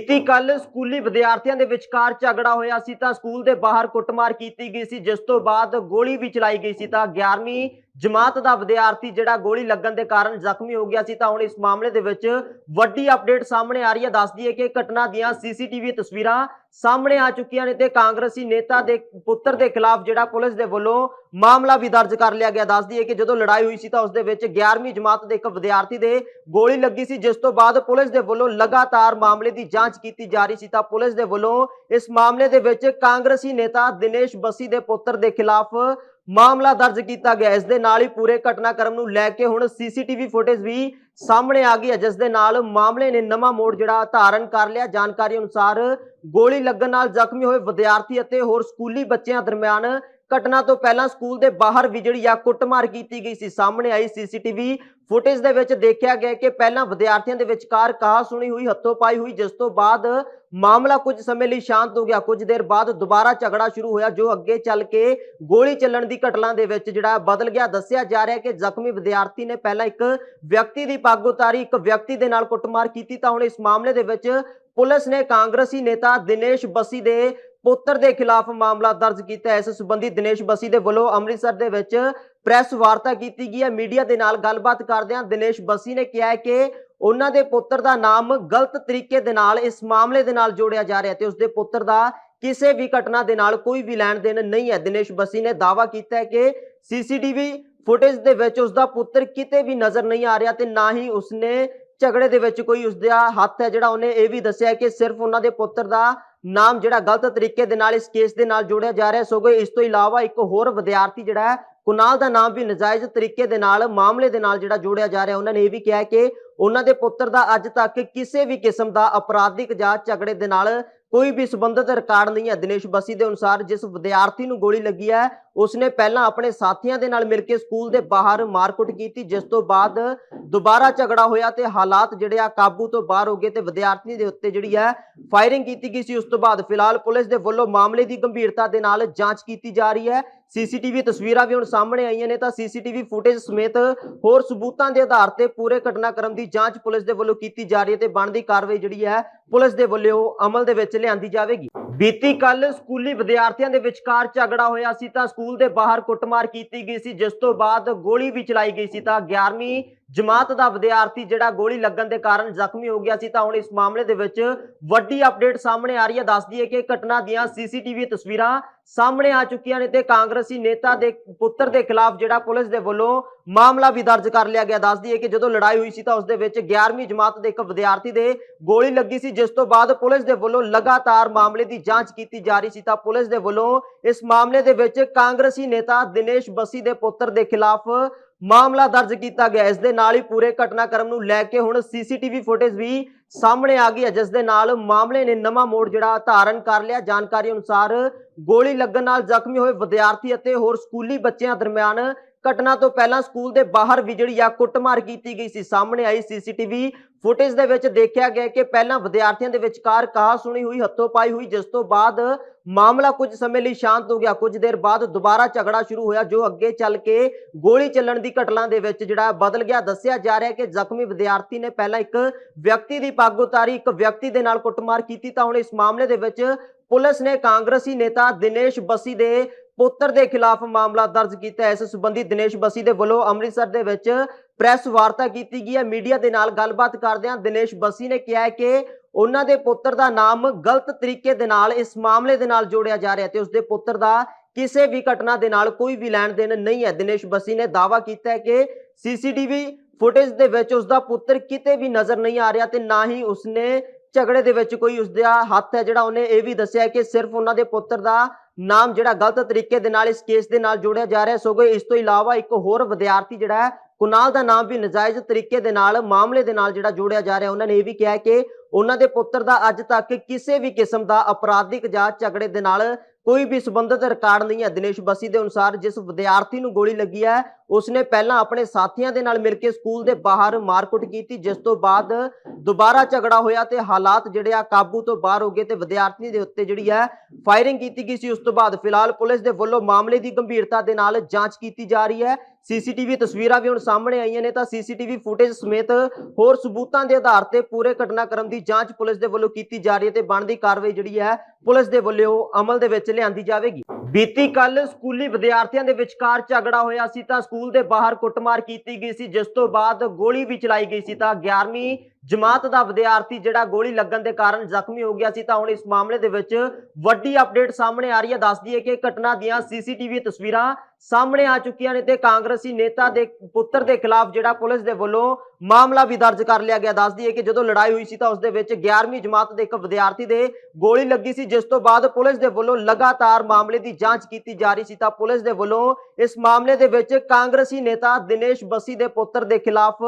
ਬੀਤੀ ਕੱਲ ਸਕੂਲੀ ਵਿਦਿਆਰਥੀਆਂ ਦੇ ਵਿਚਕਾਰ ਝਗੜਾ ਹੋਇਆ ਸੀ ਤਾਂ ਸਕੂਲ ਦੇ ਬਾਹਰ ਕੁੱਟਮਾਰ ਕੀਤੀ ਗਈ ਸੀ, ਜਿਸ ਤੋਂ ਬਾਅਦ ਗੋਲੀ ਵੀ ਚਲਾਈ ਗਈ ਸੀ ਤਾਂ 11ਵੀਂ ਜਮਾਤ ਦਾ ਵਿਦਿਆਰਥੀ ਜਿਹੜਾ ਗੋਲੀ ਲੱਗਣ ਦੇ ਕਾਰਨ ਜ਼ਖਮੀ ਹੋ ਗਿਆ ਸੀ, ਤਾਂ ਹੁਣ ਇਸ ਮਾਮਲੇ ਦੇ ਵਿੱਚ ਵੱਡੀ ਅਪਡੇਟ ਸਾਹਮਣੇ ਆ ਰਹੀ ਹੈ। ਦੱਸਦੀ ਹੈ ਕਿ ਘਟਨਾ ਦੀਆਂ ਸੀਸੀਟੀਵੀ ਤਸਵੀਰਾਂ ਸਾਹਮਣੇ ਆ ਚੁੱਕੀਆਂ ਨੇ ਤੇ ਕਾਂਗਰਸੀ ਨੇਤਾ ਦੇ ਪੁੱਤਰ ਦੇ ਖਿਲਾਫ ਜਿਹੜਾ ਪੁਲਿਸ ਦੇ ਵੱਲੋਂ ਮਾਮਲਾ ਵੀ ਦਰਜ ਕਰ ਲਿਆ ਗਿਆ। ਦੱਸਦੀ ਹੈ ਕਿ ਜਦੋਂ ਲੜਾਈ ਹੋਈ ਸੀ, ਤਾਂ ਉਸ ਦੇ ਵਿੱਚ 11ਵੀਂ ਜਮਾਤ ਦੇ ਇੱਕ ਵਿਦਿਆਰਥੀ ਦੇ ਗੋਲੀ ਲੱਗੀ ਸੀ, ਜਿਸ ਤੋਂ ਬਾਅਦ ਪੁਲਿਸ ਦੇ ਵੱਲੋਂ ਲਗਾਤਾਰ ਮਾਮਲੇ ਦੀ ਜਾਂਚ ਕੀਤੀ ਜਾ ਰਹੀ ਸੀ, ਤਾਂ ਪੁਲਿਸ ਦੇ ਵੱਲੋਂ ਇਸ ਮਾਮਲੇ ਦੇ ਵਿੱਚ ਕਾਂਗਰਸੀ ਨੇਤਾ ਦਿਨੇਸ਼ ਬੱਸੀ ਦੇ ਪੁੱਤਰ ਦੇ ਖਿਲਾਫ ਮਾਮਲਾ ਦਰਜ ਕੀਤਾ ਗਿਆ। ਇਸ ਦੇ ਨਾਲ ਹੀ ਪੂਰੇ ਘਟਨਾਕ੍ਰਮ ਨੂੰ ਲੈ ਕੇ ਹੁਣ ਸੀਸੀਟੀਵੀ ਫੁਟੇਜ ਵੀ ਸਾਹਮਣੇ ਆ ਗਈ ਹੈ, ਜਿਸ ਦੇ ਨਾਲ ਮਾਮਲੇ ਨੇ ਨਵਾਂ ਮੋੜ ਜਿਹੜਾ ਧਾਰਨ ਕਰ ਲਿਆ। ਜਾਣਕਾਰੀ ਅਨੁਸਾਰ ਗੋਲੀ ਲੱਗਣ ਨਾਲ ਜ਼ਖਮੀ ਹੋਏ ਵਿਦਿਆਰਥੀ ਅਤੇ ਹੋਰ ਸਕੂਲੀ ਬੱਚਿਆਂ ਦਰਮਿਆਨ ਘਟਨਾ ਤੋਂ ਪਹਿਲਾਂ ਸਕੂਲ ਦੇ ਬਾਹਰ ਵੀ ਜਿਹੜੀ ਕੁੱਟਮਾਰ ਕੀਤੀ ਗਈ ਸੀ, ਸਾਹਮਣੇ ਆਈ ਸੀਸੀਟੀਵੀ ਫੁਟੇਜ ਦੇ ਵਿੱਚ ਦੇਖਿਆ ਗਿਆ ਕਿ ਪਹਿਲਾਂ ਵਿਦਿਆਰਥੀਆਂ ਦੇ ਵਿਚਕਾਰ ਕਹਾ ਸੁਣੀ ਹੋਈ, ਹੱਥੋਂ ਪਾਈ ਹੋਈ, ਜਿਸ ਤੋਂ ਬਾਅਦ ਮਾਮਲਾ ਕੁਝ ਸਮੇਂ ਲਈ ਸ਼ਾਂਤ ਹੋ ਗਿਆ। ਕੁਝ ਦੇਰ ਬਾਅਦ ਦੁਬਾਰਾ ਝਗੜਾ ਸ਼ੁਰੂ ਹੋਇਆ, ਜੋ ਅੱਗੇ ਚੱਲ ਕੇ ਗੋਲੀ ਚੱਲਣ ਦੀ ਘਟਨਾ ਦੇ ਵਿੱਚ ਜਿਹੜਾ ਬਦਲ ਗਿਆ। ਦੱਸਿਆ ਜਾ ਰਿਹਾ ਕਿ ਜ਼ਖਮੀ ਵਿਦਿਆਰਥੀ ਨੇ ਪਹਿਲਾਂ ਇੱਕ ਵਿਅਕਤੀ ਦੀ ਪੱਗ ਉਤਾਰੀ, ਇੱਕ ਵਿਅਕਤੀ ਦੇ ਨਾਲ ਕੁੱਟਮਾਰ ਕੀਤੀ ਤਾਂ ਹੁਣ ਇਸ ਮਾਮਲੇ ਦੇ ਵਿੱਚ ਪੁਲਿਸ ਨੇ ਕਾਂਗਰਸੀ ਨੇਤਾ ਦਿਨੇਸ਼ ਬਸੀ ਦੇ ਪੁੱਤਰ ਦੇ ਖਿਲਾਫ ਮਾਮਲਾ ਦਰਜ ਕੀਤਾ ਹੈ। ਇਸ ਸੰਬੰਧੀ ਦਿਨੇਸ਼ ਬੱਸੀ ਦੇ ਵੱਲੋਂ ਅੰਮ੍ਰਿਤਸਰ ਦੇ ਵਿੱਚ ਪ੍ਰੈਸ ਵਾਰਤਾ ਕੀਤੀ ਗਈ ਹੈ। ਮੀਡੀਆ ਦੇ ਨਾਲ ਗੱਲਬਾਤ ਕਰਦਿਆਂ ਦਿਨੇਸ਼ ਬੱਸੀ ਨੇ ਕਿਹਾ ਹੈ ਕਿ ਉਹਨਾਂ ਦੇ ਪੁੱਤਰ ਦਾ ਨਾਮ ਗਲਤ ਤਰੀਕੇ ਦੇ ਨਾਲ, ਇਸ ਮਾਮਲੇ ਦੇ ਨਾਲ ਜੋੜਿਆ ਜਾ ਰਿਹਾ ਤੇ ਉਸਦੇ ਪੁੱਤਰ ਦਾ ਕਿਸੇ ਵੀ ਘਟਨਾ ਦੇ ਨਾਲ ਕੋਈ ਵੀ ਲੈਣ ਦੇਣ ਨਹੀਂ ਹੈ। ਦਿਨੇਸ਼ ਬੱਸੀ ਨੇ ਦਾਅਵਾ ਕੀਤਾ ਹੈ ਕਿ ਸੀਸੀਟੀਵੀ ਫੁਟੇਜ ਦੇ ਵਿੱਚ ਉਸਦਾ ਪੁੱਤਰ ਕਿਤੇ ਵੀ ਨਜ਼ਰ ਨਹੀਂ ਆ ਰਿਹਾ ਤੇ ਨਾ ਹੀ ਉਸਨੇ ਝਗੜੇ ਦੇ ਵਿੱਚ ਕੋਈ ਉਸਦਾ ਹੱਥ ਹੈ ਜਿਹੜਾ ਉਹਨੇ ਇਹ ਵੀ ਦੱਸਿਆ ਕਿ ਸਿਰਫ ਉਹਨਾਂ ਦੇ ਪੁੱਤਰ ਦਾ ਨਾਮ ਜਿਹੜਾ ਗਲਤ ਤਰੀਕੇ ਦੇ ਨਾਲ ਇਸ ਕੇਸ ਦੇ ਨਾਲ ਜੋੜਿਆ ਜਾ ਰਿਹਾ। ਸਗੋਂ ਇਸ ਤੋਂ ਇਲਾਵਾ ਇੱਕ ਹੋਰ ਵਿਦਿਆਰਥੀ ਜਿਹੜਾ ਹੈ, ਕੁਨਾਲ ਦਾ ਨਾਮ ਵੀ ਨਜਾਇਜ਼ ਤਰੀਕੇ ਦੇ ਨਾਲ, ਮਾਮਲੇ ਦੇ ਨਾਲ ਜਿਹੜਾ ਜੋੜਿਆ ਜਾ ਰਿਹਾ। ਉਹਨਾਂ ਨੇ ਇਹ ਵੀ ਕਿਹਾ ਕਿ ਉਹਨਾਂ ਦੇ ਪੁੱਤਰ ਦਾ ਅੱਜ ਤੱਕ ਕਿਸੇ ਵੀ ਕਿਸਮ ਦਾ ਅਪਰਾਧਿਕ ਜਾਂ ਝਗੜੇ ਦੇ ਨਾਲ ਕੋਈ ਵੀ ਸੰਬੰਧਿਤ ਰਿਕਾਰਡ ਨਹੀਂ ਹੈ। ਦਿਨੇਸ਼ ਬਸੀ ਦੇ ਅਨੁਸਾਰ ਜਿਸ ਵਿਦਿਆਰਥੀ ਨੂੰ ਗੋਲੀ ਲੱਗੀ ਹੈ ਉਸਨੇ ਪਹਿਲਾਂ ਆਪਣੇ ਸਾਥੀਆਂ ਦੇ ਨਾਲ ਮਿਲ ਕੇ ਸਕੂਲ ਦੇ ਬਾਹਰ ਮਾਰਕੁੱਟ ਕੀਤੀ, ਜਿਸ ਤੋਂ ਬਾਅਦ ਦੁਬਾਰਾ ਝਗੜਾ ਹੋਇਆ ਤੇ ਹਾਲਾਤ ਜਿਹੜੇ ਆ ਕਾਬੂ ਤੋਂ ਬਾਹਰ ਹੋ ਗਏ ਤੇ ਵਿਦਿਆਰਥੀ ਦੇ ਉੱਤੇ ਜਿਹੜੀ ਹੈ ਫਾਇਰਿੰਗ ਕੀਤੀ ਗਈ ਸੀ। ਉਸ ਤੋਂ ਬਾਅਦ ਫਿਲਹਾਲ ਪੁਲਿਸ ਦੇ ਵੱਲੋਂ ਮਾਮਲੇ ਦੀ ਗੰਭੀਰਤਾ ਦੇ ਨਾਲ ਜਾਂਚ ਕੀਤੀ ਜਾ ਰਹੀ ਹੈ। ਸੀਸੀਟੀਵੀ ਤਸਵੀਰਾਂ ਵੀ ਹੁਣ ਸਾਹਮਣੇ ਆਈਆਂ ਨੇ, ਤਾਂ ਸੀਸੀਟੀਵੀ ਫੁਟੇਜ ਸਮੇਤ ਹੋਰ ਸਬੂਤਾਂ ਦੇ ਆਧਾਰ ਤੇ ਪੂਰੇ ਘਟਨਾਕ੍ਰਮ ਦੀ ਜਾਂਚ ਪੁਲਿਸ ਦੇ ਵੱਲੋਂ ਕੀਤੀ ਜਾ ਰਹੀ ਹੈ ਤੇ ਬਣਦੀ ਕਾਰਵਾਈ ਜਿਹੜੀ ਹੈ ਪੁਲਿਸ ਦੇ ਵੱਲੋਂ ਅਮਲ ਦੇ ਵਿੱਚ ਲਿਆਂਦੀ ਜਾਵੇਗੀ। ਬੀਤੀ ਕੱਲ ਸਕੂਲੀ ਵਿਦਿਆਰਥੀਆਂ ਦੇ ਵਿਚਕਾਰ ਝਗੜਾ ਹੋਇਆ ਸੀ ਤਾਂ ਸਕੂਲ ਦੇ ਬਾਹਰ ਕੁੱਟਮਾਰ ਕੀਤੀ ਗਈ ਸੀ, ਜਿਸ ਤੋਂ ਬਾਅਦ ਗੋਲੀ ਵੀ ਚਲਾਈ ਗਈ ਸੀ ਤਾਂ 11ਵੀਂ ਜਮਾਤ ਦਾ ਵਿਦਿਆਰਥੀ ਜਿਹੜਾ ਗੋਲੀ ਲੱਗਣ ਦੇ ਕਾਰਨ ਜ਼ਖਮੀ ਹੋ ਗਿਆ ਸੀ ਤਾਂ ਹੁਣ ਇਸ ਮਾਮਲੇ ਦੇ ਵਿੱਚ ਵੱਡੀ ਅਪਡੇਟ ਸਾਹਮਣੇ ਆ ਰਹੀ ਹੈ। ਦੱਸਦੀ ਹੈ ਕਿ ਘਟਨਾ ਦੀਆਂ ਸੀਸੀਟੀਵੀ ਤਸਵੀਰਾਂ ਸਾਹਮਣੇ ਆ ਚੁੱਕੀਆਂ ਨੇ ਤੇ ਕਾਂਗਰਸੀ ਨੇਤਾ ਦੇ ਪੁੱਤਰ ਦੇ ਖਿਲਾਫ ਜਿਹੜਾ ਪੁਲਿਸ ਦੇ ਵੱਲੋਂ ਮਾਮਲਾ ਵੀ ਦਰਜ ਕਰ ਲਿਆ ਗਿਆ। ਦੱਸਦੀ ਹੈ ਕਿ ਜਦੋਂ ਲੜਾਈ ਹੋਈ ਸੀ ਤਾਂ ਉਸ ਦੇ ਵਿੱਚ 11ਵੀਂ ਜਮਾਤ ਦੇ ਇੱਕ ਵਿਦਿਆਰਥੀ ਦੇ ਗੋਲੀ ਲੱਗੀ ਸੀ, ਜਿਸ ਤੋਂ ਬਾਅਦ ਪੁਲਿਸ ਦੇ ਵੱਲੋਂ ਲਗਾਤਾਰ ਮਾਮਲੇ ਦੀ ਜਾਂਚ ਕੀਤੀ ਜਾ ਰਹੀ ਸੀ ਤਾਂ ਪੁਲਿਸ ਦੇ ਵੱਲੋਂ ਇਸ ਮਾਮਲੇ ਦੇ ਵਿੱਚ ਕਾਂਗਰਸੀ ਨੇਤਾ ਦਿਨੇਸ਼ ਬੱਸੀ ਦੇ ਪੁੱਤਰ ਦੇ ਖਿਲਾਫ ਮਾਮਲਾ ਦਰਜ ਕੀਤਾ ਗਿਆ। ਇਸ ਦੇ ਨਾਲ ਹੀ ਪੂਰੇ ਘਟਨਾਕ੍ਰਮ ਨੂੰ ਲੈ ਕੇ ਹੁਣ ਸੀਸੀਟੀਵੀ ਫੁਟੇਜ ਵੀ ਸਾਹਮਣੇ ਆ ਗਈ ਹੈ, ਜਿਸ ਦੇ ਨਾਲ ਮਾਮਲੇ ਨੇ ਨਵਾਂ ਮੋੜ ਜਿਹੜਾ ਧਾਰਨ ਕਰ ਲਿਆ। ਜਾਣਕਾਰੀ ਅਨੁਸਾਰ ਗੋਲੀ ਲੱਗਣ ਨਾਲ ਜ਼ਖਮੀ ਹੋਏ ਵਿਦਿਆਰਥੀ ਅਤੇ ਹੋਰ ਸਕੂਲੀ ਬੱਚਿਆਂ ਦਰਮਿਆਨ ਘਟਨਾ ਤੋਂ ਪਹਿਲਾਂ ਸਕੂਲ ਦੇ ਬਾਹਰ ਵੀ ਜਿਹੜੀ ਆ ਕੁੱਟਮਾਰ ਕੀਤੀ ਗਈ ਸੀ। ਸਾਹਮਣੇ ਆਈ ਸੀਸੀਟੀਵੀ ਫੁਟੇਜ ਦੇ ਵਿੱਚ ਦੇਖਿਆ ਗਿਆ ਕਿ ਪਹਿਲਾਂ ਵਿਦਿਆਰਥੀਆਂ ਦੇ ਵਿਚਕਾਰ ਕਹਾ ਸੁਣੀ ਹੋਈ, ਹੱਥੋਂ ਪਾਈ ਹੋਈ, ਜਿਸ ਤੋਂ ਬਾਅਦ ਮਾਮਲਾ ਕੁਝ ਸਮੇਂ ਲਈ ਸ਼ਾਂਤ ਹੋ ਗਿਆ। ਕੁਝ ਦੇਰ ਬਾਅਦ ਦੁਬਾਰਾ ਝਗੜਾ ਸ਼ੁਰੂ ਹੋਇਆ, ਜੋ ਅੱਗੇ ਚੱਲ ਕੇ ਗੋਲੀ ਚੱਲਣ ਦੀ ਘਟਨਾ ਦੇ ਵਿੱਚ ਜਿਹੜਾ ਬਦਲ ਗਿਆ। ਦੱਸਿਆ ਜਾ ਰਿਹਾ ਕਿ ਜ਼ਖਮੀ ਵਿਦਿਆਰਥੀ ਨੇ ਪਹਿਲਾਂ ਇੱਕ ਵਿਅਕਤੀ ਦੀ ਪੱਗ ਉਤਾਰੀ, ਇੱਕ ਵਿਅਕਤੀ ਦੇ ਨਾਲ ਕੁੱਟਮਾਰ ਕੀਤੀ ਤਾਂ ਹੁਣ ਇਸ ਮਾਮਲੇ ਦੇ ਵਿੱਚ ਪੁਲਿਸ ਨੇ ਕਾਂਗਰਸੀ ਨੇਤਾ ਦਿਨੇਸ਼ ਬੱਸੀ ਦੇ ਪੁੱਤਰ ਦੇ ਖਿਲਾਫ ਮਾਮਲਾ ਦਰਜ ਕੀਤਾ। ਹੈ ਇਸ ਸੰਬੰਧੀ ਦਿਨੇਸ਼ ਬੱਸੀ ਦੇ ਵੱਲੋਂ ਅੰਮ੍ਰਿਤਸਰ ਦੇ ਵਿੱਚ ਪ੍ਰੈਸ ਵਾਰਤਾ ਕੀਤੀ ਗਈ ਹੈ, ਮੀਡੀਆ ਦੇ ਨਾਲ ਗੱਲਬਾਤ ਕਰਦਿਆਂ ਦਿਨੇਸ਼ ਬੱਸੀ ਨੇ ਕਿਹਾ ਹੈ ਕਿ ਉਹਨਾਂ ਦੇ ਪੁੱਤਰ ਦਾ ਨਾਮ ਗਲਤ ਤਰੀਕੇ ਦੇ ਨਾਲ, ਇਸ ਮਾਮਲੇ ਦੇ ਨਾਲ ਜੋੜਿਆ ਜਾ ਰਿਹਾ ਤੇ ਉਸਦੇ ਪੁੱਤਰ ਦਾ ਕਿਸੇ ਵੀ ਘਟਨਾ ਦੇ ਨਾਲ ਕੋਈ ਵੀ ਲੈਣ ਦੇਣ ਨਹੀਂ ਹੈ। ਦਿਨੇਸ਼ ਬਸੀ ਨੇ ਦਾਅਵਾ ਕੀਤਾ ਹੈ ਕਿ ਸੀਸੀਟੀਵੀ ਫੁਟੇਜ ਦੇ ਵਿੱਚ ਉਸਦਾ ਪੁੱਤਰ ਕਿਤੇ ਵੀ ਨਜ਼ਰ ਨਹੀਂ ਆ ਰਿਹਾ ਤੇ ਨਾ ਹੀ ਉਸਨੇ ਝਗੜੇ ਦੇ ਵਿੱਚ ਕੋਈ ਉਸਦਾ ਹੱਥ ਹੈ। ਜਿਹੜਾ ਉਹਨੇ ਇਹ ਵੀ ਦੱਸਿਆ ਕਿ ਸਿਰਫ ਉਹਨਾਂ ਦੇ ਪੁੱਤਰ ਦਾ ਨਾਮ ਜਿਹੜਾ ਗਲਤ ਤਰੀਕੇ ਦੇ ਨਾਲ ਇਸ ਕੇਸ ਦੇ ਨਾਲ ਜੋੜਿਆ ਜਾ ਰਿਹਾ ਸਗੋਂ ਇਸ ਤੋਂ ਇਲਾਵਾ ਇੱਕ ਹੋਰ ਵਿਦਿਆਰਥੀ ਜਿਹੜਾ ਹੈ ਕੁਨਾਲ ਦਾ ਨਾਮ ਵੀ ਨਜਾਇਜ਼ ਤਰੀਕੇ ਦੇ ਨਾਲ, ਮਾਮਲੇ ਦੇ ਨਾਲ ਜਿਹੜਾ ਜੋੜਿਆ ਜਾ ਰਿਹਾ, ਉਹਨਾਂ ਨੇ ਇਹ ਵੀ ਕਿਹਾ ਕਿ ਉਹਨਾਂ ਦੇ ਪੁੱਤਰ ਦਾ ਅੱਜ ਤੱਕ ਕਿਸੇ ਵੀ ਕਿਸਮ ਦਾ ਅਪਰਾਧਿਕ ਜਾਂ ਝਗੜੇ ਦੇ ਨਾਲ ਕੋਈ ਵੀ ਸੰਬੰਧਿਤ ਰਿਕਾਰਡ ਨਹੀਂ ਹੈ ਦਿਨੇਸ਼ ਬੱਸੀ ਦੇ ਅਨੁਸਾਰ, ਜਿਸ ਵਿਦਿਆਰਥੀ ਨੂੰ ਗੋਲੀ ਲੱਗੀ ਹੈ, ਉਸਨੇ ਪਹਿਲਾਂ ਆਪਣੇ ਸਾਥੀਆਂ ਦੇ ਨਾਲ ਮਿਲ ਕੇ ਸਕੂਲ ਦੇ ਬਾਹਰ ਮਾਰਕੁੱਟ ਕੀਤੀ, ਜਿਸ ਤੋਂ ਬਾਅਦ ਦੁਬਾਰਾ ਝਗੜਾ ਹੋਇਆ ਤੇ ਹਾਲਾਤ ਜਿਹੜੇ ਆ ਕਾਬੂ ਤੋਂ ਬਾਹਰ ਹੋ ਗਏ ਤੇ ਵਿਦਿਆਰਥੀ ਦੇ ਉੱਤੇ ਜਿਹੜੀ ਹੈ ਫਾਇਰਿੰਗ ਕੀਤੀ ਗਈ ਸੀ, ਉਸ ਤੋਂ ਬਾਅਦ ਫਿਲਹਾਲ ਪੁਲਿਸ ਦੇ ਵੱਲੋਂ ਮਾਮਲੇ ਦੀ ਗੰਭੀਰਤਾ ਦੇ ਨਾਲ ਜਾਂਚ ਕੀਤੀ ਜਾ ਰਹੀ ਹੈ। ਸੀਸੀਟੀਵੀ ਤਸਵੀਰਾਂ ਵੀ ਹੁਣ ਸਾਹਮਣੇ ਆਈਆਂ ਨੇ, ਤਾਂ ਸੀਸੀਟੀਵੀ ਫੁਟੇਜ ਸਮੇਤ ਹੋਰ ਸਬੂਤਾਂ ਦੇ ਆਧਾਰ ਤੇ ਪੂਰੇ ਘਟਨਾਕ੍ਰਮ ਦੀ ਜਾਂਚ ਪੁਲਿਸ ਦੇ ਵੱਲੋਂ ਕੀਤੀ ਜਾ ਰਹੀ ਹੈ ਤੇ ਬਣਦੀ ਕਾਰਵਾਈ ਜਿਹੜੀ ਹੈ ਪੁਲਿਸ ਦੇ ਵੱਲੋਂ ਅਮਲ ਦੇ ਵਿੱਚ ਲਿਆਂਦੀ ਜਾਵੇਗੀ। ਬੀਤੀ ਕੱਲ ਸਕੂਲੀ ਵਿਦਿਆਰਥੀਆਂ ਦੇ ਵਿਚਕਾਰ ਝਗੜਾ ਹੋਇਆ ਸੀ ਤਾਂ ਸਕੂਲ ਦੇ ਬਾਹਰ ਕੁੱਟਮਾਰ ਕੀਤੀ ਗਈ ਸੀ, ਜਿਸ ਤੋਂ ਬਾਅਦ ਗੋਲੀ ਵੀ ਚਲਾਈ ਗਈ ਸੀ ਤਾਂ 11ਵੀਂ ਜਮਾਤ ਦਾ ਵਿਦਿਆਰਥੀ ਜਿਹੜਾ ਗੋਲੀ ਲੱਗਣ ਦੇ ਕਾਰਨ ਜ਼ਖਮੀ ਹੋ ਗਿਆ ਸੀ, ਤਾਂ ਹੁਣ ਇਸ ਮਾਮਲੇ ਦੇ ਵਿੱਚ ਵੱਡੀ ਅਪਡੇਟ ਸਾਹਮਣੇ ਆ ਰਹੀ ਹੈ। ਦੱਸਦੀ ਹੈ ਕਿ ਘਟਨਾ ਦੀਆਂ ਸੀਸੀਟੀਵੀ ਤਸਵੀਰਾਂ ਸਾਹਮਣੇ ਆ ਚੁੱਕੀਆਂ ਨੇ ਤੇ ਕਾਂਗਰਸੀ ਨੇਤਾ ਦੇ ਪੁੱਤਰ ਦੇ ਖਿਲਾਫ ਜਿਹੜਾ ਪੁਲਿਸ ਦੇ ਵੱਲੋਂ ਮਾਮਲਾ ਵੀ ਦਰਜ ਕਰ ਲਿਆ ਗਿਆ। ਦੱਸਦੀ ਹੈ ਕਿ ਜਦੋਂ ਲੜਾਈ ਹੋਈ ਸੀ, ਤਾਂ ਉਸ ਦੇ ਵਿੱਚ 11ਵੀਂ ਜਮਾਤ ਦੇ ਇੱਕ ਵਿਦਿਆਰਥੀ ਦੇ ਗੋਲੀ ਲੱਗੀ ਸੀ, ਜਿਸ ਤੋਂ ਬਾਅਦ ਪੁਲਿਸ ਦੇ ਵੱਲੋਂ ਲਗਾਤਾਰ ਮਾਮਲੇ ਦੀ ਜਾਂਚ ਕੀਤੀ ਜਾ ਰਹੀ ਸੀ। ਤਾਂ ਪੁਲਿਸ ਦੇ ਵੱਲੋਂ ਇਸ ਮਾਮਲੇ ਦੇ ਵਿੱਚ ਕਾਂਗਰਸੀ ਨੇਤਾ ਦਿਨੇਸ਼ ਬੱਸੀ ਦੇ ਪੁੱਤਰ ਦੇ ਖਿਲਾਫ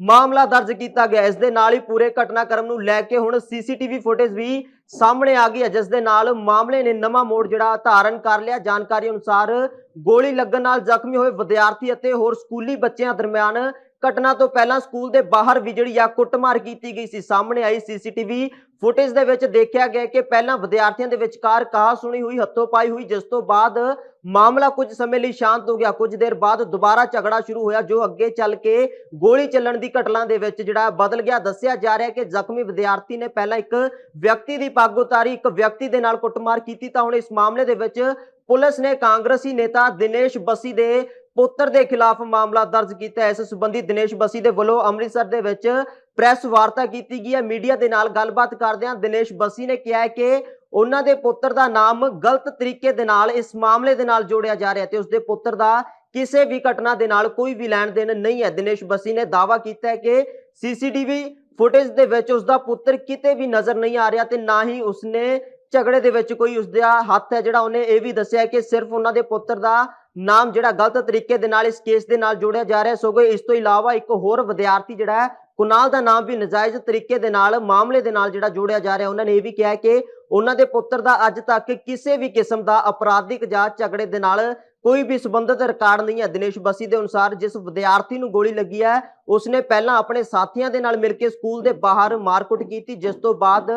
ਮਾਮਲਾ ਦਰਜ ਕੀਤਾ ਗਿਆ। ਇਸ ਦੇ ਨਾਲ ਹੀ ਪੂਰੇ ਘਟਨਾਕ੍ਰਮ ਨੂੰ ਲੈ ਕੇ ਹੁਣ ਸੀਸੀਟੀਵੀ ਫੁਟੇਜ ਵੀ ਸਾਹਮਣੇ ਆ ਗਈ ਹੈ, ਜਿਸ ਦੇ ਨਾਲ ਮਾਮਲੇ ਨੇ ਨਵਾਂ ਮੋੜ ਜਿਹੜਾ ਧਾਰਨ ਕਰ ਲਿਆ। ਜਾਣਕਾਰੀ ਅਨੁਸਾਰ ਗੋਲੀ ਲੱਗਣ ਨਾਲ ਜ਼ਖਮੀ ਹੋਏ ਵਿਦਿਆਰਥੀ ਅਤੇ ਹੋਰ ਸਕੂਲੀ ਬੱਚਿਆਂ ਦਰਮਿਆਨ ਘਟਨਾ ਤੋਂ ਪਹਿਲਾਂ ਸਕੂਲ ਦੇ ਬਾਹਰ ਵੀ ਜਿਹੜੀ ਕੁੱਟਮਾਰ ਕੀਤੀ ਗਈ ਸੀ। ਸਾਹਮਣੇ ਆਈ ਸੀਸੀਟੀਵੀ ਫੁਟੇਜ ਦੇ ਵਿੱਚ ਦੇਖਿਆ ਗਿਆ ਕਿ ਪਹਿਲਾਂ ਵਿਦਿਆਰਥੀਆਂ ਦੇ ਵਿਚਕਾਰ ਕਹਾ ਸੁਣੀ ਹੋਈ, ਹੱਥੋਂ ਪਾਈ ਹੋਈ, ਜਿਸ ਤੋਂ ਬਾਅਦ ਮਾਮਲਾ ਕੁਝ ਸਮੇਂ ਲਈ ਸ਼ਾਂਤ ਹੋ ਗਿਆ। ਕੁਝ ਦੇਰ ਬਾਅਦ ਦੁਬਾਰਾ ਝਗੜਾ ਸ਼ੁਰੂ ਹੋਇਆ, ਜੋ ਅੱਗੇ ਚੱਲ ਕੇ ਗੋਲੀ ਚੱਲਣ ਦੀ ਘਟਨਾ ਦੇ ਵਿੱਚ ਜਿਹੜਾ ਬਦਲ ਗਿਆ। ਦੱਸਿਆ ਜਾ ਰਿਹਾ ਕਿ ਜ਼ਖਮੀ ਵਿਦਿਆਰਥੀ ਨੇ ਪਹਿਲਾਂ ਇੱਕ ਵਿਅਕਤੀ ਦੀ ਪੱਗ ਉਤਾਰੀ, ਇੱਕ ਵਿਅਕਤੀ ਦੇ ਨਾਲ ਕੁੱਟਮਾਰ ਕੀਤੀ। ਤਾਂ ਹੁਣ ਇਸ ਮਾਮਲੇ ਦੇ ਵਿੱਚ ਪੁਲਿਸ ਨੇ ਕਾਂਗਰਸੀ ਨੇਤਾ ਦਿਨੇਸ਼ ਬਸੀ ਦੇ ਪੁੱਤਰ ਦੇ ਖਿਲਾਫ ਮਾਮਲਾ ਦਰਜ ਕੀਤਾ ਇਸ ਸੰਬੰਧੀ ਦਿਨੇਸ਼ ਬੱਸੀ ਦੇ ਵੱਲੋਂ ਅੰਮ੍ਰਿਤਸਰ ਦੇ ਵਿੱਚ ਪ੍ਰੈਸ ਵਾਰਤਾ ਕੀਤੀ ਗਈ ਹੈ। ਮੀਡੀਆ ਦੇ ਨਾਲ ਗੱਲਬਾਤ ਕਰਦਿਆਂ ਦਿਨੇਸ਼ ਬੱਸੀ ਨੇ ਕਿਹਾ ਕਿ ਉਹਨਾਂ ਦੇ ਪੁੱਤਰ ਦਾ ਨਾਮ ਗਲਤ ਤਰੀਕੇ ਦੇ ਨਾਲ, ਇਸ ਮਾਮਲੇ ਦੇ ਨਾਲ ਜੋੜਿਆ ਜਾ ਰਿਹਾ ਤੇ ਉਸ ਦੇ ਪੁੱਤਰ ਦਾ ਕਿਸੇ ਵੀ ਘਟਨਾ ਦੇ ਨਾਲ ਕੋਈ ਵੀ ਲੈਣ ਦੇਣ ਨਹੀਂ ਹੈ। ਦਿਨੇਸ਼ ਬੱਸੀ ਨੇ ਦਾਅਵਾ ਕੀਤਾ ਹੈ ਕਿ ਸੀਸੀਟੀਵੀ ਫੁਟੇਜ ਦੇ ਵਿੱਚ ਉਸ ਦਾ ਪੁੱਤਰ ਕਿਤੇ ਵੀ ਨਜ਼ਰ ਨਹੀਂ ਆ ਰਿਹਾ ਤੇ ਨਾ ਹੀ ਉਸਨੇ ਝਗੜੇ ਦੇ ਵਿੱਚ ਕੋਈ ਉਸਦਾ ਹੱਥ ਹੈ। ਜਿਹੜਾ ਉਹਨੇ ਇਹ ਵੀ ਦੱਸਿਆ ਕਿ ਸਿਰਫ ਉਹਨਾਂ ਦੇ ਪੁੱਤਰ ਦਾ ਨਾਮ ਜਿਹੜਾ ਗਲਤ ਤਰੀਕੇ ਦੇ ਨਾਲ ਇਸ ਕੇਸ ਦੇ ਨਾਲ ਜੋੜਿਆ ਜਾ ਰਿਹਾ ਸਗੋਂ ਇਸ ਤੋਂ ਇਲਾਵਾ ਇੱਕ ਹੋਰ ਵਿਦਿਆਰਥੀ ਜਿਹੜਾ ਹੈ, ਕੁਨਾਲ ਦਾ ਨਾਮ ਵੀ ਨਜਾਇਜ਼ ਤਰੀਕੇ ਦੇ ਨਾਲ, ਮਾਮਲੇ ਦੇ ਨਾਲ ਜਿਹੜਾ ਜੋੜਿਆ ਜਾ ਰਿਹਾ, ਉਹਨਾਂ ਨੇ ਇਹ ਵੀ ਕਿਹਾ ਕਿ ਉਹਨਾਂ ਦੇ ਪੁੱਤਰ ਦਾ ਅੱਜ ਤੱਕ ਕਿਸੇ ਵੀ ਕਿਸਮ ਦਾ ਅਪਰਾਧਿਕ ਜਾਂ ਝਗੜੇ ਦੇ ਨਾਲ ਕੋਈ ਵੀ ਸੰਬੰਧਿਤ ਰਿਕਾਰਡ ਨਹੀਂ ਹੈ। ਦਿਨੇਸ਼ ਬੱਸੀ ਦੇ ਅਨੁਸਾਰ ਜਿਸ ਵਿਦਿਆਰਥੀ ਨੂੰ ਗੋਲੀ ਲੱਗੀ ਹੈ ਉਸਨੇ ਪਹਿਲਾਂ ਆਪਣੇ ਸਾਥੀਆਂ ਦੇ ਨਾਲ ਮਿਲ ਕੇ ਸਕੂਲ ਦੇ ਬਾਹਰ ਮਾਰਕੁੱਟ ਕੀਤੀ, ਜਿਸ ਤੋਂ ਬਾਅਦ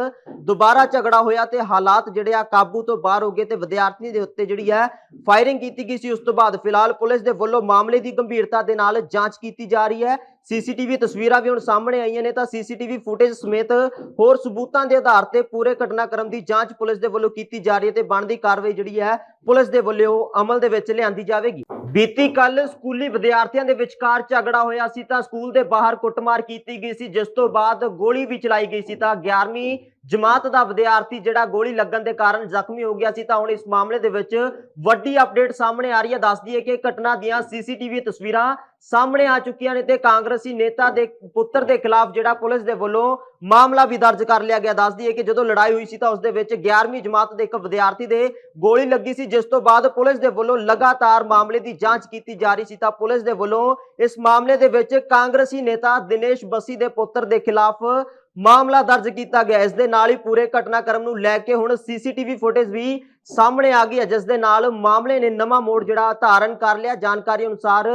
ਦੁਬਾਰਾ ਝਗੜਾ ਹੋਇਆ ਤੇ ਹਾਲਾਤ ਜਿਹੜੇ ਆ ਕਾਬੂ ਤੋਂ ਬਾਹਰ ਹੋ ਗਏ ਤੇ ਵਿਦਿਆਰਥੀ ਦੇ ਉੱਤੇ ਜਿਹੜੀ ਹੈ ਫਾਇਰਿੰਗ ਕੀਤੀ ਗਈ ਸੀ। ਉਸ ਤੋਂ ਬਾਅਦ ਫਿਲਹਾਲ ਪੁਲਿਸ ਦੇ ਵੱਲੋਂ ਮਾਮਲੇ ਦੀ ਗੰਭੀਰਤਾ ਦੇ ਨਾਲ ਜਾਂਚ ਕੀਤੀ ਜਾ ਰਹੀ ਹੈ। ਸੀਸੀਟੀਵੀ ਤਸਵੀਰਾਂ ਵੀ ਹੁਣ ਸਾਹਮਣੇ ਆਈਆਂ ਨੇ ਤਾਂ ਸੀਸੀਟੀਵੀ ਫੁਟੇਜ ਸਮੇਤ ਹੋਰ ਸਬੂਤਾਂ ਦੇ ਆਧਾਰ ਤੇ ਪੂਰੇ ਘਟਨਾਕ੍ਰਮ ਦੀ ਜਾਂਚ ਪੁਲਿਸ ਦੇ ਵੱਲੋਂ ਕੀਤੀ ਜਾ ਰਹੀ ਹੈ ਤੇ ਬਣਦੀ ਕਾਰਵਾਈ ਜਿਹੜੀ ਹੈ ਪੁਲਿਸ ਦੇ ਵੱਲੋਂ ਅਮਲ ਦੇ ਵਿੱਚ ਲਿਆਂਦੀ ਜਾਵੇਗੀ। ਬੀਤੀ ਕੱਲ ਸਕੂਲੀ ਵਿਦਿਆਰਥੀਆਂ ਦੇ ਵਿਚਕਾਰ ਝਗੜਾ ਹੋਇਆ ਸੀ ਤਾਂ ਸਕੂਲ ਦੇ ਬਾਹਰ ਕੁੱਟਮਾਰ ਕੀਤੀ ਗਈ ਸੀ, ਜਿਸ ਤੋਂ ਬਾਅਦ ਗੋਲੀ ਵੀ ਚਲਾਈ ਗਈ ਸੀ ਤਾਂ 11ਵੀਂ ਜਮਾਤ ਦਾ ਵਿਦਿਆਰਥੀ ਜਿਹੜਾ ਗੋਲੀ ਲੱਗਣ ਦੇ ਕਾਰਨ ਜ਼ਖਮੀ ਹੋ ਗਿਆ ਸੀ, ਤਾਂ ਹੁਣ ਇਸ ਮਾਮਲੇ ਦੇ ਵਿੱਚ ਵੱਡੀ ਅਪਡੇਟ ਸਾਹਮਣੇ ਆ ਰਹੀ ਹੈ। ਦੱਸਦੀ ਹੈ ਕਿ ਘਟਨਾ ਦੀਆਂ ਸੀਸੀਟੀਵੀ ਤਸਵੀਰਾਂ ਸਾਹਮਣੇ ਆ ਚੁੱਕੀਆਂ ਨੇ ਤੇ ਕਾਂਗਰਸੀ ਨੇਤਾ ਦੇ ਪੁੱਤਰ ਦੇ ਖਿਲਾਫ ਜਿਹੜਾ ਪੁਲਿਸ ਦੇ ਵੱਲੋਂ ਮਾਮਲਾ ਵੀ ਦਰਜ ਕਰ ਲਿਆ ਗਿਆ। ਦੱਸਦੀ ਹੈ ਕਿ ਜਦੋਂ ਲੜਾਈ ਹੋਈ ਸੀ ਤਾਂ ਉਸ ਦੇ ਵਿੱਚ 11ਵੀਂ ਜਮਾਤ ਦੇ ਇੱਕ ਵਿਦਿਆਰਥੀ ਦੇ ਗੋਲੀ ਲੱਗੀ ਸੀ, ਜਿਸ ਤੋਂ ਬਾਅਦ ਪੁਲਿਸ ਦੇ ਵੱਲੋਂ ਲਗਾਤਾਰ ਮਾਮਲੇ ਦੀ ਜਾਂਚ ਕੀਤੀ ਜਾ ਰਹੀ ਸੀ। ਤਾਂ ਪੁਲਿਸ ਦੇ ਵੱਲੋਂ ਇਸ ਮਾਮਲੇ ਦੇ ਵਿੱਚ ਕਾਂਗਰਸੀ ਨੇਤਾ ਦਿਨੇਸ਼ ਬੱਸੀ ਦੇ ਪੁੱਤਰ ਦੇ ਖਿਲਾਫ ਮਾਮਲਾ ਦਰਜ ਕੀਤਾ ਗਿਆ। ਇਸ ਦੇ ਨਾਲ ਹੀ ਪੂਰੇ ਘਟਨਾਕ੍ਰਮ ਨੂੰ ਲੈ ਕੇ ਹੁਣ ਸੀਸੀਟੀਵੀ ਫੁਟੇਜ ਵੀ ਸਾਹਮਣੇ ਆ ਗਈ ਹੈ, ਜਿਸ ਦੇ ਨਾਲ ਮਾਮਲੇ ਨੇ ਨਵਾਂ ਮੋੜ ਜਿਹੜਾ ਧਾਰਨ ਕਰ ਲਿਆ। ਜਾਣਕਾਰੀ ਅਨੁਸਾਰ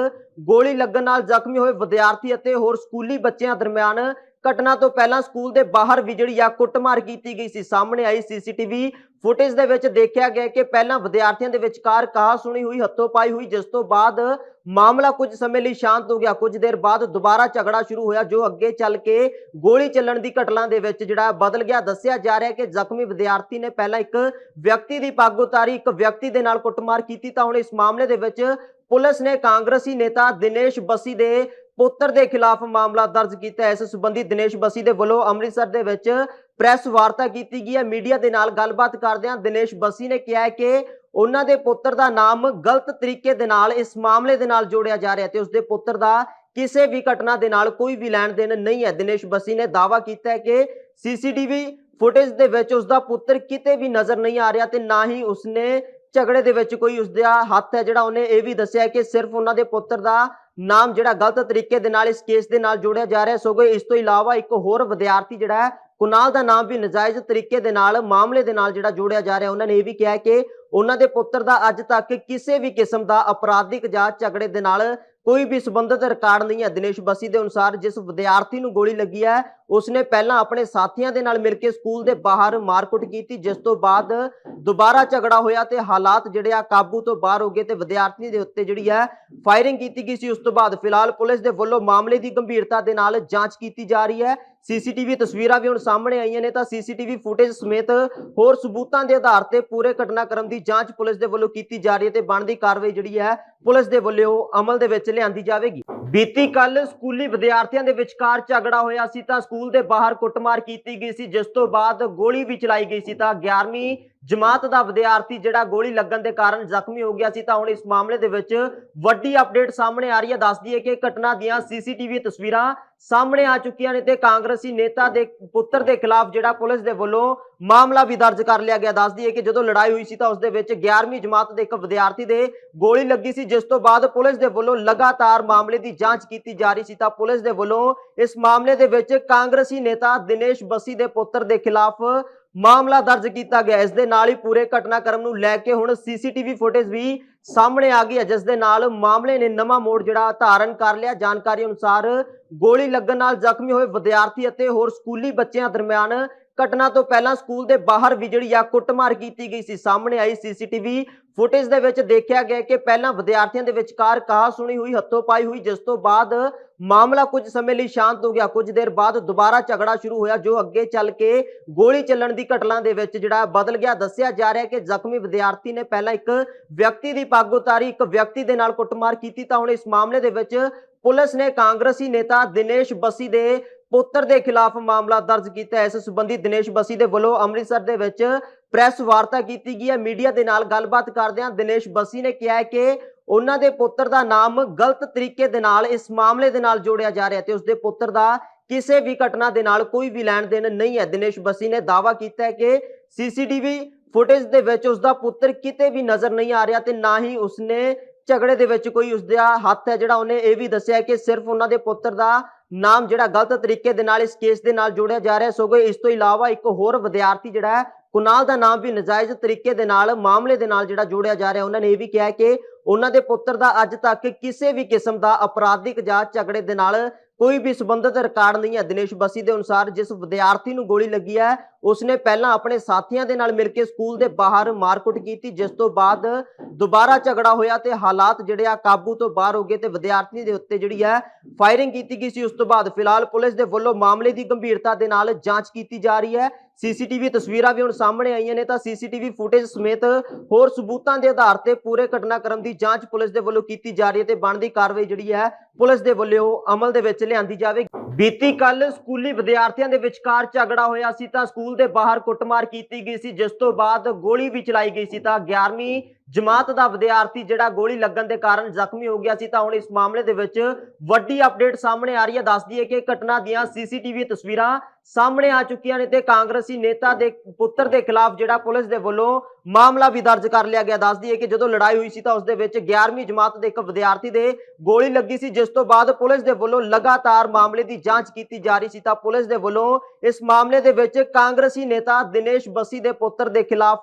ਗੋਲੀ ਲੱਗਣ ਨਾਲ ਜ਼ਖਮੀ ਹੋਏ ਵਿਦਿਆਰਥੀ ਅਤੇ ਹੋਰ ਸਕੂਲੀ ਬੱਚਿਆਂ ਦਰਮਿਆਨ ਘਟਨਾ ਤੋਂ ਪਹਿਲਾਂ ਸਕੂਲ ਦੇ ਬਾਹਰ ਵੀ ਜਿਹੜੀ ਕੁੱਟਮਾਰ ਕੀਤੀ ਗਈ ਸੀ, ਸਾਹਮਣੇ ਆਈ ਸੀਸੀਟੀਵੀ ਫੁਟੇਜ ਦੇ ਵਿੱਚ ਦੇਖਿਆ ਗਿਆ ਕਿ ਪਹਿਲਾਂ ਵਿਦਿਆਰਥੀਆਂ ਦੇ ਵਿਚਕਾਰ ਕਹਾ ਸੁਣੀ ਹੋਈ, ਹੱਥੋਂ ਪਾਈ ਹੋਈ, ਜਿਸ ਤੋਂ ਬਾਅਦ ਮਾਮਲਾ ਕੁਝ ਸਮੇਂ ਲਈ ਸ਼ਾਂਤ ਹੋ ਗਿਆ। ਕੁਝ ਦੇਰ ਬਾਅਦ ਦੁਬਾਰਾ ਝਗੜਾ ਸ਼ੁਰੂ ਹੋਇਆ, ਜੋ ਅੱਗੇ ਚੱਲ ਕੇ ਗੋਲੀ ਚੱਲਣ ਦੀ ਘਟਨਾ ਦੇ ਵਿੱਚ ਜਿਹੜਾ ਬਦਲ ਗਿਆ। ਦੱਸਿਆ ਜਾ ਰਿਹਾ ਕਿ ਜ਼ਖਮੀ ਵਿਦਿਆਰਥੀ ਨੇ ਪਹਿਲਾਂ ਇੱਕ ਵਿਅਕਤੀ ਦੀ ਪੱਗ ਉਤਾਰੀ, ਇੱਕ ਵਿਅਕਤੀ ਦੇ ਨਾਲ ਕੁੱਟਮਾਰ ਕੀਤੀ ਤਾਂ ਹੁਣ ਇਸ ਮਾਮਲੇ ਦੇ ਵਿੱਚ ਪੁਲਿਸ ਨੇ ਕਾਂਗਰਸੀ ਨੇਤਾ ਦਿਨੇਸ਼ ਬੱਸੀ ਦੇ ਪੁੱਤਰ ਦੇ ਖਿਲਾਫ ਮਾਮਲਾ ਦਰਜ ਕੀਤਾ ਹੈ। ਇਸ ਸੰਬੰਧੀ ਦਿਨੇਸ਼ ਬੱਸੀ ਦੇ ਵੱਲੋਂ ਅੰਮ੍ਰਿਤਸਰ ਦੇ ਵਿੱਚ ਪ੍ਰੈਸ ਵਾਰਤਾ ਕੀਤੀ ਗਈ ਹੈ। ਮੀਡੀਆ ਦੇ ਨਾਲ ਗੱਲਬਾਤ ਕਰਦਿਆਂ ਦਿਨੇਸ਼ ਬੱਸੀ ਨੇ ਕਿਹਾ ਹੈ ਕਿ ਉਹਨਾਂ ਦੇ ਪੁੱਤਰ ਦਾ ਨਾਮ ਗਲਤ ਤਰੀਕੇ ਦੇ ਨਾਲ, ਇਸ ਮਾਮਲੇ ਦੇ ਨਾਲ ਜੋੜਿਆ ਜਾ ਰਿਹਾ ਤੇ ਉਸਦੇ ਪੁੱਤਰ ਦਾ ਕਿਸੇ ਵੀ ਘਟਨਾ ਦੇ ਨਾਲ ਕੋਈ ਵੀ ਲੈਣ ਦੇਣ ਨਹੀਂ ਹੈ। ਦਿਨੇਸ਼ ਬੱਸੀ ਨੇ ਦਾਅਵਾ ਕੀਤਾ ਹੈ ਕਿ ਸੀਸੀਟੀਵੀ ਫੁਟੇਜ ਦੇ ਵਿੱਚ ਉਸ ਦਾ ਪੁੱਤਰ ਕਿਤੇ ਵੀ ਨਜ਼ਰ ਨਹੀਂ ਆ ਰਿਹਾ ਤੇ ਨਾ ਹੀ ਉਸਨੇ ਝਗੜੇ ਦੇ ਵਿੱਚ ਕੋਈ ਉਸਦਾ ਹੱਥ ਹੈ, ਜਿਹੜਾ ਉਹਨੇ ਇਹ ਵੀ ਦੱਸਿਆ ਕਿ ਸਿਰਫ ਉਹਨਾਂ ਦੇ ਪੁੱਤਰ ਦਾ ਨਾਮ ਜਿਹੜਾ ਗਲਤ ਤਰੀਕੇ ਦੇ ਨਾਲ ਇਸ ਕੇਸ ਦੇ ਨਾਲ ਜੋੜਿਆ ਜਾ ਰਿਹਾ ਸਗੋਂ ਇਸ ਤੋਂ ਇਲਾਵਾ ਇੱਕ ਹੋਰ ਵਿਦਿਆਰਥੀ ਜਿਹੜਾ ਹੈ, ਕੁਨਾਲ ਦਾ ਨਾਮ ਵੀ ਨਜਾਇਜ਼ ਤਰੀਕੇ ਦੇ ਨਾਲ, ਮਾਮਲੇ ਦੇ ਨਾਲ ਜਿਹੜਾ ਜੋੜਿਆ ਜਾ ਰਿਹਾ ਉਹਨਾਂ ਨੇ ਇਹ ਵੀ ਕਿਹਾ ਕਿ ਉਹਨਾਂ ਦੇ ਪੁੱਤਰ ਦਾ ਅੱਜ ਤੱਕ ਕਿਸੇ ਵੀ ਕਿਸਮ ਦਾ ਅਪਰਾਧਿਕ ਜਾਂ ਝਗੜੇ ਦੇ ਨਾਲ ਕੋਈ ਵੀ ਸੰਬੰਧਿਤ ਰਿਕਾਰਡ ਨਹੀਂ ਹੈ। ਦਿਨੇਸ਼ ਬਸੀ ਦੇ ਅਨੁਸਾਰ ਜਿਸ ਵਿਦਿਆਰਥੀ ਨੂੰ ਗੋਲੀ ਲੱਗੀ ਹੈ ਉਸਨੇ ਪਹਿਲਾਂ ਆਪਣੇ ਸਾਥੀਆਂ ਦੇ ਨਾਲ ਮਿਲ ਕੇ ਸਕੂਲ ਦੇ ਬਾਹਰ ਮਾਰਕੁੱਟ ਕੀਤੀ, ਜਿਸ ਤੋਂ ਬਾਅਦ ਦੁਬਾਰਾ ਝਗੜਾ ਹੋਇਆ ਤੇ ਹਾਲਾਤ ਜਿਹੜੇ ਆ ਕਾਬੂ ਤੋਂ ਬਾਹਰ ਹੋ ਗਏ ਤੇ ਵਿਦਿਆਰਥੀ ਦੇ ਉੱਤੇ ਜਿਹੜੀ ਹੈ ਫਾਇਰਿੰਗ ਕੀਤੀ ਗਈ ਸੀ। ਉਸ ਤੋਂ ਬਾਅਦ ਫਿਲਹਾਲ ਪੁਲਿਸ ਦੇ ਵੱਲੋਂ ਮਾਮਲੇ ਦੀ ਗੰਭੀਰਤਾ ਦੇ ਨਾਲ ਜਾਂਚ ਕੀਤੀ ਜਾ ਰਹੀ ਹੈ। ਸੀਸੀਟੀਵੀ ਤਸਵੀਰਾਂ ਵੀ ਹੁਣ ਸਾਹਮਣੇ ਆਈਆਂ ਨੇ ਤਾਂ ਸੀਸੀਟੀਵੀ ਫੁਟੇਜ ਸਮੇਤ ਹੋਰ ਸਬੂਤਾਂ ਦੇ ਆਧਾਰ ਤੇ ਪੂਰੇ ਘਟਨਾਕ੍ਰਮ ਦੀ ਜਾਂਚ ਪੁਲਿਸ ਦੇ ਵੱਲੋਂ ਕੀਤੀ ਜਾ ਰਹੀ ਹੈ ਤੇ ਬਣਦੀ ਕਾਰਵਾਈ ਜਿਹੜੀ ਹੈ ਪੁਲਿਸ ਦੇ ਵੱਲੋਂ ਅਮਲ ਦੇ ਵਿੱਚ ਲਿਆਂਦੀ ਜਾਵੇਗੀ। ਬੀਤੀ ਕੱਲ ਸਕੂਲੀ ਵਿਦਿਆਰਥੀਆਂ ਦੇ ਵਿਚਕਾਰ ਝਗੜਾ ਹੋਇਆ ਸੀ ਤਾਂ ਸਕੂਲ ਸਕੂਲ ਦੇ ਬਾਹਰ ਕੁੱਟਮਾਰ ਕੀਤੀ ਗਈ ਸੀ, ਜਿਸ ਤੋਂ ਬਾਅਦ ਗੋਲੀ ਵੀ ਚਲਾਈ ਗਈ ਸੀ ਤਾਂ 11ਵੀਂ ਜਮਾਤ ਦਾ ਵਿਦਿਆਰਥੀ ਜਿਹੜਾ ਗੋਲੀ ਲੱਗਣ ਦੇ ਕਾਰਨ ਜ਼ਖਮੀ ਹੋ ਗਿਆ ਸੀ, ਤਾਂ ਹੁਣ ਇਸ ਮਾਮਲੇ ਦੇ ਵਿੱਚ ਵੱਡੀ ਅਪਡੇਟ ਸਾਹਮਣੇ ਆ ਰਹੀ ਹੈ। ਦੱਸਦੀ ਹੈ ਕਿ ਘਟਨਾ ਦੀਆਂ ਸੀਸੀਟੀਵੀ ਤਸਵੀਰਾਂ ਸਾਹਮਣੇ ਆ ਚੁੱਕੀਆਂ ਨੇ ਤੇ ਕਾਂਗਰਸੀ ਨੇਤਾ ਦੇ ਪੁੱਤਰ ਦੇ ਖਿਲਾਫ ਜਿਹੜਾ ਪੁਲਿਸ ਦੇ ਵੱਲੋਂ ਮਾਮਲਾ ਵੀ ਦਰਜ ਕਰ ਲਿਆ ਗਿਆ। ਦੱਸਦੀ ਹੈ ਕਿ ਜਦੋਂ ਲੜਾਈ ਹੋਈ ਸੀ ਤਾਂ ਉਸ ਦੇ ਵਿੱਚ 11ਵੀਂ ਜਮਾਤ ਦੇ ਇੱਕ ਵਿਦਿਆਰਥੀ ਦੇ ਗੋਲੀ ਲੱਗੀ ਸੀ, ਜਿਸ ਤੋਂ ਬਾਅਦ ਪੁਲਿਸ ਦੇ ਵੱਲੋਂ ਲਗਾਤਾਰ ਮਾਮਲੇ ਦੀ ਜਾਂਚ ਕੀਤੀ ਜਾ ਰਹੀ ਸੀ। ਤਾਂ ਪੁਲਿਸ ਦੇ ਵੱਲੋਂ ਇਸ ਮਾਮਲੇ ਦੇ ਵਿੱਚ ਕਾਂਗਰਸੀ ਨੇਤਾ ਦਿਨੇਸ਼ ਬੱਸੀ ਦੇ ਪੁੱਤਰ ਦੇ ਖਿਲਾਫ ਮਾਮਲਾ ਦਰਜ ਕੀਤਾ ਗਿਆ। ਇਸ ਦੇ ਨਾਲ ਹੀ ਪੂਰੇ ਘਟਨਾਕ੍ਰਮ ਨੂੰ ਲੈ ਕੇ ਹੁਣ ਸੀਸੀਟੀਵੀ ਫੁਟੇਜ ਵੀ ਸਾਹਮਣੇ ਆ ਗਈ ਹੈ, ਜਿਸ ਦੇ ਨਾਲ ਮਾਮਲੇ ਨੇ ਨਵਾਂ ਮੋੜ ਜਿਹੜਾ ਧਾਰਨ ਕਰ ਲਿਆ। ਜਾਣਕਾਰੀ ਅਨੁਸਾਰ ਗੋਲੀ ਲੱਗਣ ਨਾਲ ਜ਼ਖਮੀ ਹੋਏ ਵਿਦਿਆਰਥੀ ਅਤੇ ਹੋਰ ਸਕੂਲੀ ਬੱਚਿਆਂ ਦਰਮਿਆਨ ਘਟਨਾ ਤੋਂ ਪਹਿਲਾਂ ਸਕੂਲ ਦੇ ਬਾਹਰ ਵੀ ਜਿਹੜੀ ਆ ਕੁੱਟਮਾਰ ਕੀਤੀ ਗਈ ਸੀ। ਸਾਹਮਣੇ ਆਈ ਸੀਸੀਟੀਵੀ ਫੁਟੇਜ ਦੇ ਵਿੱਚ ਦੇਖਿਆ ਗਿਆ ਕਿ ਪਹਿਲਾਂ ਵਿਦਿਆਰਥੀਆਂ ਦੇ ਵਿਚਕਾਰ ਕਹਾ ਸੁਣੀ ਹੋਈ, ਹੱਥੋਂ ਪਾਈ ਹੋਈ, ਜਿਸ ਤੋਂ ਬਾਅਦ ਮਾਮਲਾ ਕੁਝ ਸਮੇਂ ਲਈ ਸ਼ਾਂਤ ਹੋ ਗਿਆ। ਕੁਝ ਦੇਰ ਬਾਅਦ ਦੁਬਾਰਾ ਝਗੜਾ ਸ਼ੁਰੂ ਹੋਇਆ, ਜੋ ਅੱਗੇ ਚੱਲ ਕੇ ਗੋਲੀ ਚੱਲਣ ਦੀ ਘਟਨਾ ਦੇ ਵਿੱਚ ਜਿਹੜਾ ਬਦਲ ਗਿਆ। ਦੱਸਿਆ ਜਾ ਰਿਹਾ ਕਿ ਜ਼ਖਮੀ ਵਿਦਿਆਰਥੀ ਨੇ ਪਹਿਲਾਂ ਇੱਕ ਵਿਅਕਤੀ ਦੀ ਪੱਗ ਉਤਾਰੀ ਇੱਕ ਵਿਅਕਤੀ ਦੇ ਨਾਲ ਕੁੱਟਮਾਰ ਕੀਤੀ, ਤਾਂ ਹੁਣ ਇਸ ਮਾਮਲੇ ਦੇ ਵਿੱਚ ਪੁਲਿਸ ਨੇ ਕਾਂਗਰਸੀ ਨੇਤਾ ਦਿਨੇਸ਼ ਬੱਸੀ ਦੇ ਪੁੱਤਰ ਦੇ ਖਿਲਾਫ ਮਾਮਲਾ ਦਰਜ ਕੀਤਾ। ਹੈ ਇਸ ਸੰਬੰਧੀ ਦਿਨੇਸ਼ ਬੱਸੀ ਦੇ ਵੱਲੋਂ ਅੰਮ੍ਰਿਤਸਰ ਦੇ ਵਿੱਚ ਪ੍ਰੈਸ ਵਾਰਤਾ ਕੀਤੀ ਗਈ ਹੈ, ਮੀਡੀਆ ਦੇ ਨਾਲ ਗੱਲਬਾਤ ਕਰਦਿਆਂ ਦਿਨੇਸ਼ ਬੱਸੀ ਨੇ ਕਿਹਾ ਹੈ ਕਿ ਉਹਨਾਂ ਦੇ ਪੁੱਤਰ ਦਾ ਨਾਮ ਗਲਤ ਤਰੀਕੇ ਦੇ ਨਾਲ, ਇਸ ਮਾਮਲੇ ਦੇ ਨਾਲ ਜੋੜਿਆ ਜਾ ਰਿਹਾ ਤੇ ਉਸਦੇ ਪੁੱਤਰ ਦਾ ਕਿਸੇ ਵੀ ਘਟਨਾ ਦੇ ਨਾਲ ਕੋਈ ਵੀ ਲੈਣ ਦੇਣ ਨਹੀਂ ਹੈ। ਦਿਨੇਸ਼ ਬੱਸੀ ਨੇ ਦਾਅਵਾ ਕੀਤਾ ਹੈ ਕਿ ਸੀਸੀਟੀਵੀ ਫੁਟੇਜ ਦੇ ਵਿੱਚ ਉਸਦਾ ਪੁੱਤਰ ਕਿਤੇ ਵੀ ਨਜ਼ਰ ਨਹੀਂ ਆ ਰਿਹਾ ਤੇ ਨਾ ਹੀ ਉਸਨੇ ਝਗੜੇ ਦੇ ਵਿੱਚ ਕੋਈ ਉਸਦਾ ਹੱਥ ਹੈ ਜਿਹੜਾ ਉਹਨੇ ਇਹ ਵੀ ਦੱਸਿਆ ਕਿ ਸਿਰਫ ਉਹਨਾਂ ਦੇ ਪੁੱਤਰ ਦਾ ਨਾਮ ਜਿਹੜਾ ਗਲਤ ਤਰੀਕੇ ਦੇ ਨਾਲ ਇਸ ਕੇਸ ਦੇ ਨਾਲ ਜੋੜਿਆ ਜਾ ਰਿਹਾ ਸਗੋਂ ਇਸ ਤੋਂ ਇਲਾਵਾ ਇੱਕ ਹੋਰ ਵਿਦਿਆਰਥੀ ਜਿਹੜਾ ਹੈ ਕੁਨਾਲ ਦਾ ਨਾਮ ਵੀ ਨਜਾਇਜ਼ ਤਰੀਕੇ ਦੇ ਨਾਲ, ਮਾਮਲੇ ਦੇ ਨਾਲ ਜਿਹੜਾ ਜੋੜਿਆ ਜਾ ਰਿਹਾ, ਉਹਨਾਂ ਨੇ ਇਹ ਵੀ ਕਿਹਾ ਕਿ ਉਹਨਾਂ ਦੇ ਪੁੱਤਰ ਦਾ ਅੱਜ ਤੱਕ ਕਿਸੇ ਵੀ ਕਿਸਮ ਦਾ ਅਪਰਾਧਿਕ ਜਾਂ ਝਗੜੇ ਦੇ ਨਾਲ ਕੋਈ ਵੀ ਸੰਬੰਧਿਤ ਰਿਕਾਰਡ ਨਹੀਂ ਹੈ। ਦਿਨੇਸ਼ ਬੱਸੀ ਦੇ ਅਨੁਸਾਰ ਜਿਸ ਵਿਦਿਆਰਥੀ ਨੂੰ ਗੋਲੀ ਲੱਗੀ ਹੈ, ਉਸਨੇ ਪਹਿਲਾਂ ਆਪਣੇ ਸਾਥੀਆਂ ਦੇ ਨਾਲ ਮਿਲ ਕੇ ਸਕੂਲ ਦੇ ਬਾਹਰ ਮਾਰਕੁੱਟ ਕੀਤੀ, ਜਿਸ ਤੋਂ ਬਾਅਦ ਦੁਬਾਰਾ ਝਗੜਾ ਹੋਇਆ ਤੇ ਹਾਲਾਤ ਜਿਹੜੇ ਆ ਕਾਬੂ ਤੋਂ ਬਾਹਰ ਹੋ ਗਏ ਤੇ ਵਿਦਿਆਰਥੀ ਦੇ ਉੱਤੇ ਜਿਹੜੀ ਹੈ ਫਾਇਰਿੰਗ ਕੀਤੀ ਗਈ ਸੀ। ਉਸ ਤੋਂ ਬਾਅਦ ਫਿਲਹਾਲ ਪੁਲਿਸ ਦੇ ਵੱਲੋਂ ਮਾਮਲੇ ਦੀ ਗੰਭੀਰਤਾ ਦੇ ਨਾਲ ਜਾਂਚ ਕੀਤੀ ਜਾ ਰਹੀ ਹੈ। ਸੀਸੀਟੀਵੀ ਤਸਵੀਰਾਂ ਵੀ ਹੁਣ ਸਾਹਮਣੇ ਆਈਆਂ ਨੇ ਤਾਂ ਸੀਸੀਟੀਵੀ ਫੁਟੇਜ ਸਮੇਤ ਹੋਰ ਸਬੂਤਾਂ ਦੇ ਆਧਾਰ ਤੇ ਪੂਰੇ ਘਟਨਾਕ੍ਰਮ ਦੀ ਜਾਂਚ ਪੁਲਿਸ ਦੇ ਵੱਲੋਂ ਕੀਤੀ ਜਾ ਰਹੀ ਹੈ ਤੇ ਬਣਦੀ ਕਾਰਵਾਈ ਜਿਹੜੀ ਹੈ ਪੁਲਿਸ ਦੇ ਵੱਲੋਂ ਅਮਲ ਦੇ ਵਿੱਚ ਲਿਆਂਦੀ ਜਾਵੇਗੀ। ਬੀਤੀ ਕੱਲ ਸਕੂਲੀ ਵਿਦਿਆਰਥੀਆਂ ਦੇ ਵਿਚਕਾਰ ਝਗੜਾ ਹੋਇਆ ਸੀ ਤਾਂ ਸਕੂਲ ਦੇ ਬਾਹਰ ਕੁੱਟਮਾਰ ਕੀਤੀ ਗਈ ਸੀ, ਜਿਸ ਤੋਂ ਬਾਅਦ ਗੋਲੀ ਵੀ ਚਲਾਈ ਗਈ ਸੀ ਤਾਂ 11ਵੀਂ ਜਮਾਤ ਦਾ ਵਿਦਿਆਰਥੀ ਜਿਹੜਾ ਗੋਲੀ ਲੱਗਣ ਦੇ ਕਾਰਨ ਜ਼ਖਮੀ ਹੋ ਗਿਆ ਸੀ ਤਾਂ ਹੁਣ ਇਸ ਮਾਮਲੇ ਦੇ ਵਿੱਚ ਵੱਡੀ ਅਪਡੇਟ ਸਾਹਮਣੇ ਆ ਰਹੀ ਹੈ। ਦੱਸਦੀ ਹੈ ਕਿ ਘਟਨਾ ਦੀਆਂ ਸੀਸੀਟੀਵੀ ਤਸਵੀਰਾਂ ਸਾਹਮਣੇ ਆ ਚੁੱਕੀਆਂ ਨੇ ਤੇ ਕਾਂਗਰਸੀ ਨੇਤਾ ਦੇ ਪੁੱਤਰ ਦੇ ਖਿਲਾਫ ਜਿਹੜਾ ਪੁਲਿਸ ਦੇ ਵੱਲੋਂ ਮਾਮਲਾ ਵੀ ਦਰਜ ਕਰ ਲਿਆ ਗਿਆ। ਦੱਸਦੀ ਹੈ ਕਿ ਜਦੋਂ ਲੜਾਈ ਹੋਈ ਸੀ ਤਾਂ ਉਸ ਦੇ ਵਿੱਚ 11ਵੀਂ ਜਮਾਤ ਦੇ ਇੱਕ ਵਿਦਿਆਰਥੀ ਦੇ ਗੋਲੀ ਲੱਗੀ ਸੀ, ਜਿਸ ਤੋਂ ਬਾਅਦ ਪੁਲਿਸ ਦੇ ਵੱਲੋਂ ਲਗਾਤਾਰ ਮਾਮਲੇ ਦੀ ਜਾਂਚ ਕੀਤੀ ਜਾ ਰਹੀ ਸੀ ਤਾਂ ਪੁਲਿਸ ਦੇ ਵੱਲੋਂ ਇਸ ਮਾਮਲੇ ਦੇ ਵਿੱਚ ਕਾਂਗਰਸੀ ਨੇਤਾ ਦਿਨੇਸ਼ ਬੱਸੀ ਦੇ ਪੁੱਤਰ ਦੇ ਖਿਲਾਫ